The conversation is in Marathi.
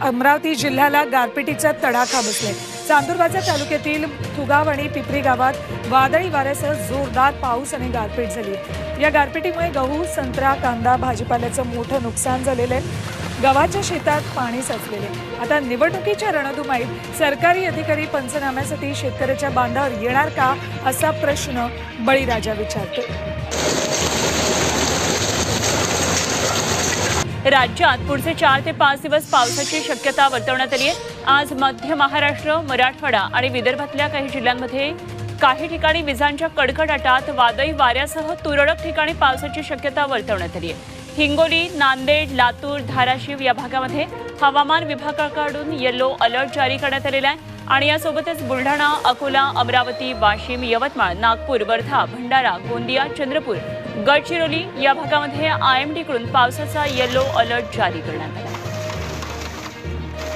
अमरावती जिल्ह्याला गारपिटीचा तडाखा बसलाय. चांदुरबाजा तालुक्यातील थुगाव आणि पिपरी गावात वादळी वाऱ्यासह जोरदार पाऊस आणि गारपीट झाली. या गारपिटीमुळे गहू संत्रा कांदा भाजीपाल्याचं मोठं नुकसान झालेलं आहे. गव्हाच्या शेतात पाणी साचलेले आता निवडणुकीच्या रणधुमाईत सरकारी अधिकारी पंचनाम्यासाठी शेतकऱ्याच्या बांधावर येणार का असा प्रश्न बळीराजा विचारतो राज्यात पुढचे चार ते पाच दिवस पावसाची शक्यता वर्तवण्यात आली आहे. आज मध्य महाराष्ट्र मराठवाडा आणि विदर्भातल्या काही जिल्ह्यांमध्ये काही ठिकाणी विजांच्या कडकडाटात वादळी वाऱ्यासह तुरळक ठिकाणी पावसाची शक्यता वर्तवण्यात आली आहे. हिंगोली नांदेड लातूर धाराशिव या भागामध्ये हवामान विभागाकडून येलो अलर्ट जारी करण्यात आलेला आहे. आणि यासोबतच बुलढाणा अकोला अमरावती वाशिम यवतमाळ नागपूर वर्धा भंडारा गोंदिया चंद्रपूर गडचिरोली या भागामध्ये आय एम डीकडून पावसाचा येलो अलर्ट जारी करण्यात आला